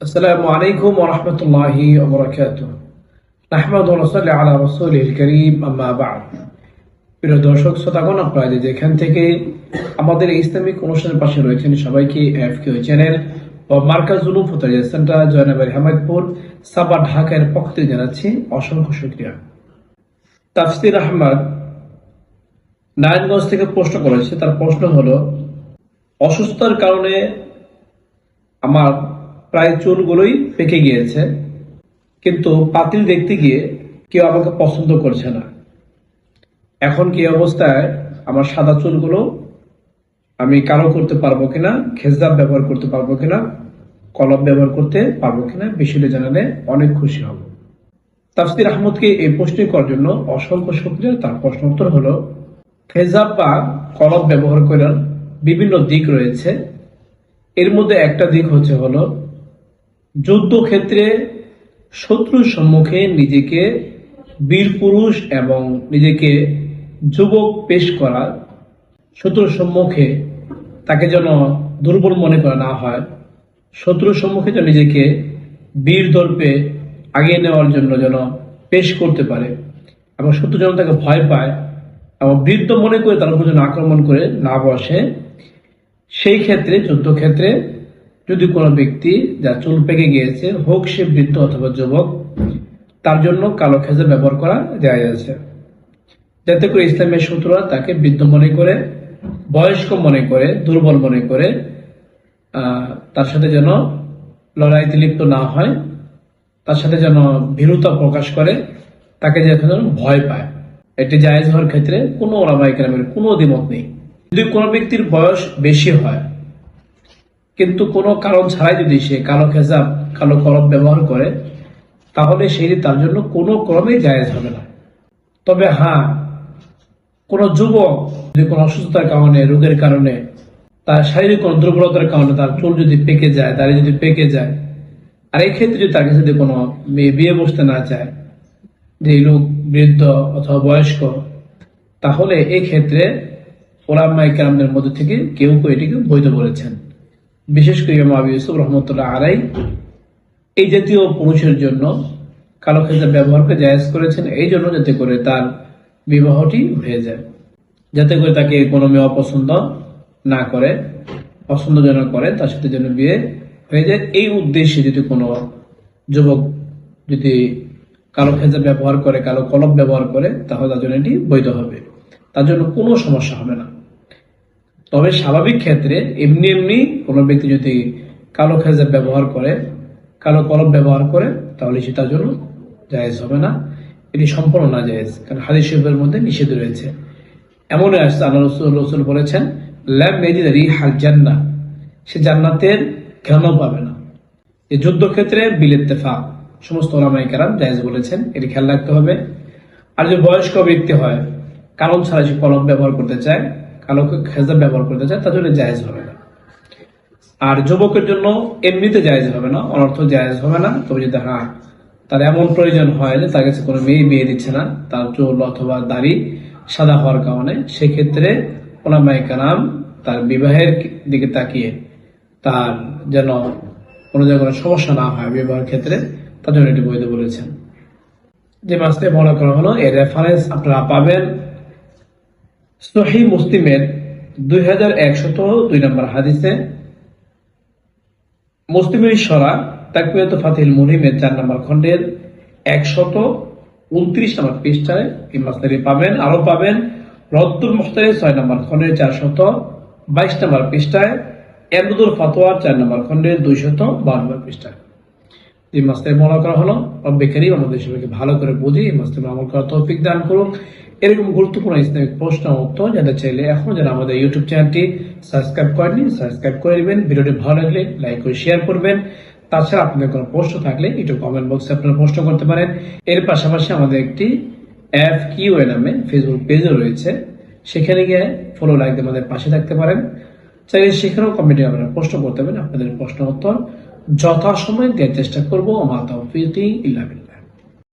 السلام عليكم ورحمة الله وبركاته نحمد ونصلي على رسوله الكريم أما بعد প্রিয় দর্শক শ্রোতাগণ আপনারা যে যেখান থেকে আমাদের এই ইসলামিক অনুষ্ঠানের পাশে রয়েছেন সবাইকে এফ কিউ চ্যানেল ও মার্কাজ উলুম ফতারিয়া সেন্টার জয়নগর হামাদপুর সাবা ঢাকার পক্ষ থেকে জানাচ্ছি অসংখ্য শুক্রিয়া তাফসির আহমদ নারায়ণগঞ্জ থেকে প্রশ্ন করেছে তার প্রশ্ন হলো অসুস্থতার কারণে আমার প্রায় চুলগুলোই পেকে গিয়েছে। কিন্তু পাতিল দেখতে গিয়ে কেউ আমাকে পছন্দ করছে না। এখন কি অবস্থায় আমার সাদা চুলগুলো আমি কালো করতে পারব কিনা খেজদাব ব্যবহার করতে পারব কিনা, কলম ব্যবহার করতে পারব কিনা, বিষয়টা জানালে অনেক খুশি হব। তাফসির আহমদকে এই প্রশ্ন করার জন্য অসংখ্য শুক্রিয়া। তার প্রশ্ন উত্তর হলো খেজাব বা কলম ব্যবহার করার বিভিন্ন দিক রয়েছে। এর মধ্যে একটা দিক হচ্ছে হলো যুদ্ধক্ষেত্রে শত্রুর সম্মুখে নিজেকে বীর পুরুষ এবং নিজেকে যুবক পেশ করা, শত্রুর সম্মুখে তাকে যেন দুর্বল মনে করা না হয়, শত্রুর সম্মুখে যেন নিজেকে বীর দর্পে আগিয়ে নেওয়ার জন্য যেন পেশ করতে পারে এবং শত্রু যেন তাকে ভয় পায় এবং বৃদ্ধ মনে করে তার উপর যেন আক্রমণ করে না বসে সেই ক্ষেত্রে, যুদ্ধক্ষেত্রে যদি কোনো ব্যক্তি যার চুল পেকে গিয়েছে, হোক সে বৃদ্ধ অথবা যুবক, তার জন্য কালো খেজা ব্যবহার করা যায় আছে। যাতে করে ইসলামের শত্রুরা তাকে বৃদ্ধ মনে করে, বয়স্ক মনে করে, দুর্বল মনে করে তার সাথে যেন লড়াইতে লিপ্ত না হয়, তার সাথে যেন ভীরুতা প্রকাশ করে, তাকে যেন ভয় পায়। এটি জায়েজ হওয়ার ক্ষেত্রে কোনো ওলামাই কোনো দ্বিমত নেই। যদি কোনো ব্যক্তির বয়স বেশি হয় কিন্তু কোনো কারণ ছাড়াই যদি সে কালো খেজাব, কালো কলম ব্যবহার করে, তাহলে সেটি তার জন্য কোনো ক্রমেই জায়েজ হবে না। তবে হ্যাঁ কোনো যুবক যদি কোনো অসুস্থতার কারণে, রোগের কারণে, তার শারীরিক কোনো দুর্বলতার কারণে তার চুল যদি পেকে যায়, দাড়ি যদি পেকে যায়, আর এই ক্ষেত্রে যদি তার কাছে যদি কোনো মেয়ে বিয়ে বসতে না চায়, যে লোক বৃদ্ধ অথবা বয়স্ক, তাহলে এই ক্ষেত্রে ওলামাই কেরামদের মধ্যে থেকে কেউ কেউ এটিকে বৈধ বলেছেন। বিশেষ করে ইমাম আবু ইউসুফ রহমতুল্লাহ আলাই এই জাতীয় পুরুষের জন্য কালো খেজা ব্যবহারকে জায়েজ করেছেন, এই জন্য যাতে করে তার বিবাহটি হয়ে যায়। যাতে করে তাকে কোনো মেয়ে অপছন্দ না করে পছন্দজনক করে, তার সাথে যেন বিয়ে হয়ে যায়। এই উদ্দেশ্যে যদি কোনো যুবক যদি কালো খেজা ব্যবহার করে, কালো কলম ব্যবহার করে, তাহলে তার জন্য এটি বৈধ হবে। তার জন্য কোনো সমস্যা হবে না। তবে স্বাভাবিক ক্ষেত্রে এমনি এমনি কোনো ব্যক্তি যদি কালো খেজা ব্যবহার করে, কালো কলম ব্যবহার করে, তাহলে সে তার জন্য জায়েজ হবে না। এটি সম্পূর্ণ না জায়েজ কারণ হাদিস শরীফের মধ্যে নিষেধ রয়েছে। এমনই আসছে, আল্লাহ রসুল রসুল বলেছেন ল্যাম মেজিদ রিহাল জান্না সে জান্নাতের ঘ্রাণ পাবে না। এই যুদ্ধক্ষেত্রে বিলেত্তেফা সমস্ত ওলামাই কারাম জায়েজ বলেছেন, এটি খেয়াল রাখতে হবে। আর যে বয়স্ক ব্যক্তি হয়, কারণ ছাড়া সে কলম ব্যবহার করতে চায়, কালো খেজা ব্যবহার করতে চায়, তার জন্য জায়েজ হবে না। আর যুবকের জন্য এমনিতে জায়জ হবে না, অনর্থ জায়জ হবে না। তবে যদি হ্যাঁ তার এমন প্রয়োজন হয় যে তার কাছে কোনো মেয়ে বিয়ে দিচ্ছে না, তার চুল অথবা দাড়ি সাদা হওয়ার কারণে, সেক্ষেত্রে ওলামাই কালাম তার বিবাহের দিকে তাকিয়ে তার যেন কোনো জায়গায় সমস্যা না হয় বিবাহের ক্ষেত্রে, তার জন্য এটি বৈধ বলেছেন। যে মাসে মনে করা হলো, এর রেফারেন্স আপনারা পাবেন সহি মুসলিমের দুই হাজার একশত দুই নম্বর হাদিসে। মুসলিমের সরা তাকবিয়ত ফাতিল মুহিমের চার নম্বর খণ্ডের একশত উনত্রিশ নম্বর পৃষ্ঠায় এই পাবেন। আরও পাবেন রদ্দুল মুখতারের ছয় নম্বর খণ্ডের চারশত বাইশ নম্বর পৃষ্ঠায় এমদুল ফাতোয়ার চার নম্বর খণ্ডের দুইশত বান্ন নম্বর পৃষ্ঠায়। যে মাসলারি মনে করা হলো। রব্বে করিম আমাদের সবাইকে ভালো করে বুঝি এই মাসলারি আমল করার তৌফিক দান করুন এরকম গুরুত্বপূর্ণ ইসলামিক প্রশ্ন উত্তর জানতে চাইলে এখন যারা আমাদের ইউটিউব চ্যানেলটি সাবস্ক্রাইব করেননি, সাবস্ক্রাইব করে দিবেন ভিডিওটি ভালো লাগলে লাইক করে শেয়ার করবেন। তাছাড়া আপনাদের কোনো প্রশ্ন থাকলে একটু কমেন্ট বক্সে আপনারা প্রশ্ন করতে পারেন। এর পাশাপাশি আমাদের একটি অ্যাপ কিউ এ নামে ফেসবুক পেজও রয়েছে। সেখানে গিয়ে ফলো লাইক আমাদের পাশে থাকতে পারেন। চাইলে সেখানেও কমেন্টে আপনারা প্রশ্ন করতে পারেন, আপনাদের প্রশ্ন উত্তর যথাসময়ে দেওয়ার চেষ্টা করব। আমার তৌফিক ইল্লা বিল্লাহ।